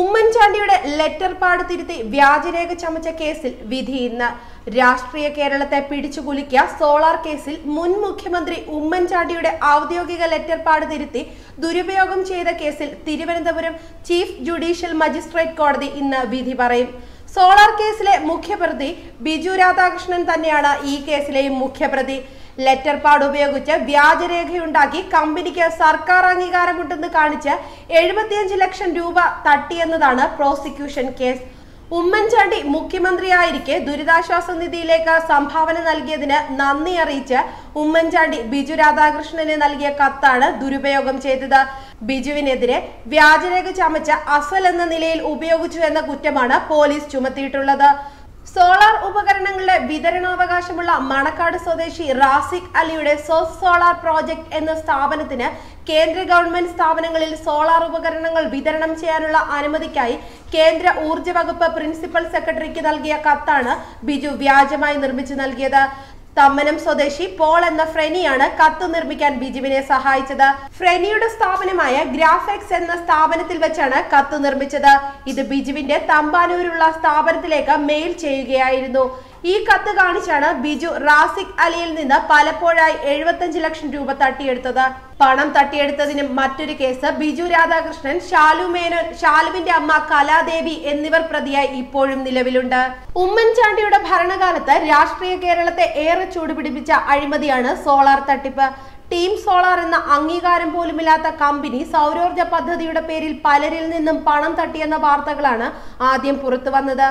ഉമ്മൻചാണ്ടിയുടെ ലെറ്റർ പാട് തിരുത്തി വ്യാജരേഖ ചമച്ച കേസിൽ വിധി ഇന്ന്. രാഷ്ട്രീയ കേരളത്തെ പിടിച്ചുകുലുക്കിയ സോളാർ കേസിൽ മുൻ മുഖ്യമന്ത്രി ഉമ്മൻചാണ്ടിയുടെ ഔദ്യോഗിക ലെറ്റർ പാട് തിരുത്തി ദുരുപയോഗം ചെയ്ത കേസിൽ തിരുവനന്തപുരം ചീഫ് ജുഡീഷ്യൽ മജിസ്ട്രേറ്റ് കോടതി ഇന്ന് വിധി പറയും. സോളാർ കേസിലെ മുഖ്യപ്രതി ബിജു രാധാകൃഷ്ണൻ തന്നെയാണ് ഈ കേസിലെയും മുഖ്യപ്രതി. ലെറ്റർ പാഡ് ഉപയോഗിച്ച് വ്യാജരേഖയുണ്ടാക്കി കമ്പനിക്ക് സർക്കാർ അംഗീകാരമുണ്ടെന്ന് കാണിച്ച് എഴുപത്തിയഞ്ച് ലക്ഷം രൂപ തട്ടിയെന്നതാണ് പ്രോസിക്യൂഷൻ കേസ്. ഉമ്മൻചാണ്ടി മുഖ്യമന്ത്രിയായിരിക്കെ ദുരിതാശ്വാസ നിധിയിലേക്ക് സംഭാവന നൽകിയതിന് നന്ദി അറിയിച്ച് ഉമ്മൻചാണ്ടി ബിജു രാധാകൃഷ്ണന് നൽകിയ കത്താണ് ദുരുപയോഗം ചെയ്തത്. ബിജുവിനെതിരെ വ്യാജരേഖ ചമച്ച അസൽ എന്ന നിലയിൽ ഉപയോഗിച്ചു എന്ന കുറ്റമാണ് പോലീസ് ചുമത്തിയിട്ടുള്ളത്. സോളാർ ഉപകരണങ്ങളുടെ വിതരണാവകാശമുള്ള മണക്കാട് സ്വദേശി റാസിഖ് അലിയുടെ സോസ് സോളാർ പ്രോജക്ട് എന്ന സ്ഥാപനത്തിന് കേന്ദ്ര ഗവൺമെന്റ് സ്ഥാപനങ്ങളിൽ സോളാർ ഉപകരണങ്ങൾ വിതരണം ചെയ്യാനുള്ള അനുമതിക്കായി കേന്ദ്ര ഊർജ വകുപ്പ് പ്രിൻസിപ്പൽ സെക്രട്ടറിക്ക് നൽകിയ കത്താണ് ബിജു വ്യാജമായി നിർമ്മിച്ചു നൽകിയത്. തമ്മനം സ്വദേശി പോൾ എന്ന ഫ്രെനിയാണ് കത്ത് നിർമ്മിക്കാൻ ബിജുവിനെ സഹായിച്ചത്. ഫ്രെനിയുടെ സ്ഥാപനമായ ഗ്രാഫെക്സ് എന്ന സ്ഥാപനത്തിൽ വെച്ചാണ് കത്ത് നിർമ്മിച്ചത്. ഇത് ബിജുവിന്റെ തമ്പാനൂരുള്ള സ്ഥാപനത്തിലേക്ക് മെയിൽ ചെയ്യുകയായിരുന്നു. ഈ കത്ത് കാണിച്ചാണ് ബിജു റാസിഖ് അലിയിൽ നിന്ന് പലപ്പോഴായി എഴുപത്തഞ്ച് ലക്ഷം രൂപ തട്ടിയെടുത്തത്. പണം തട്ടിയെടുത്തതിനും മറ്റൊരു കേസ് ബിജു രാധാകൃഷ്ണൻ ഷാലു മേനോൻ ഷാലുവിന്റെ അമ്മ കലാദേവി എന്നിവർ പ്രതിയായി ഇപ്പോഴും നിലവിലുണ്ട്. ഉമ്മൻചാണ്ടിയുടെ ഭരണകാലത്ത് രാഷ്ട്രീയ കേരളത്തെ ഏറെ ചൂടുപിടിപ്പിച്ച അഴിമതിയാണ് സോളാർ തട്ടിപ്പ്. ടീം സോളാർ എന്ന അംഗീകാരം പോലുമില്ലാത്ത കമ്പനി സൗരോർജ പദ്ധതിയുടെ പേരിൽ പലരിൽ നിന്നും പണം തട്ടിയെന്ന വാർത്തകളാണ് ആദ്യം പുറത്തു വന്നത്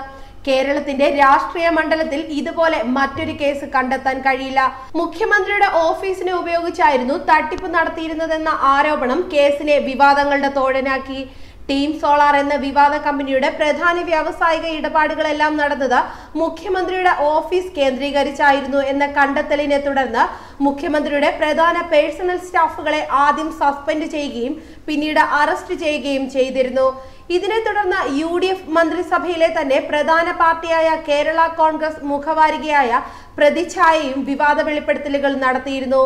കേരളത്തിന്റെ രാഷ്ട്രീയ മണ്ഡലത്തിൽ ഇതുപോലെ മറ്റൊരു കേസ് കണ്ടെത്താൻ കഴിയില്ല. മുഖ്യമന്ത്രിയുടെ ഓഫീസിനെ ഉപയോഗിച്ചായിരുന്നു തട്ടിപ്പ് നടത്തിയിരുന്നതെന്ന ആരോപണം കേസിനെ വിവാദങ്ങളുടെ തോഴനാക്കി. ടീം സോളാർ എന്ന വിവാദ കമ്പനിയുടെ പ്രധാന വ്യാവസായിക ഇടപാടുകളെല്ലാം നടന്നത് മുഖ്യമന്ത്രിയുടെ ഓഫീസ് കേന്ദ്രീകരിച്ചായിരുന്നു എന്ന കണ്ടെത്തലിനെ തുടർന്ന് മുഖ്യമന്ത്രിയുടെ പ്രധാന പേഴ്സണൽ സ്റ്റാഫുകളെ ആദ്യം സസ്പെൻഡ് ചെയ്യുകയും പിന്നീട് അറസ്റ്റ് ചെയ്യുകയും ചെയ്തിരുന്നു. ഇതിനെ തുടർന്ന് യു ഡി എഫ് മന്ത്രിസഭയിലെ തന്നെ പ്രധാന പാർട്ടിയായ കേരള കോൺഗ്രസ് മുഖവാരികയായ പ്രതിച്ഛായയും വിവാദ വെളിപ്പെടുത്തലുകൾ നടത്തിയിരുന്നു.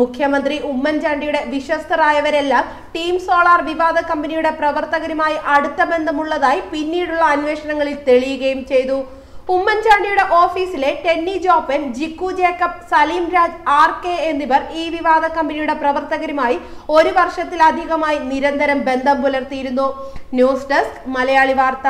മുഖ്യമന്ത്രി ഉമ്മൻചാണ്ടിയുടെ വിശ്വസ്തരായവരെല്ലാം ടീം സോളാർ വിവാദ കമ്പനിയുടെ പ്രവർത്തകരുമായി അടുത്ത ബന്ധമുള്ളതായി പിന്നീടുള്ള അന്വേഷണങ്ങളിൽ തെളിയുകയും ചെയ്തു. ഉമ്മൻചാണ്ടിയുടെ ഓഫീസിലെ ടെന്നി ജോപ്പൻ ജിക്കു ജേക്കബ് സലീം രാജ് ആർ കെ എന്നിവർ ഈ വിവാദ കമ്പനിയുടെ പ്രവർത്തകരുമായി ഒരു വർഷത്തിലധികമായി നിരന്തരം ബന്ധം പുലർത്തിയിരുന്നു. ന്യൂസ് ഡെസ്ക് മലയാളി വാർത്ത.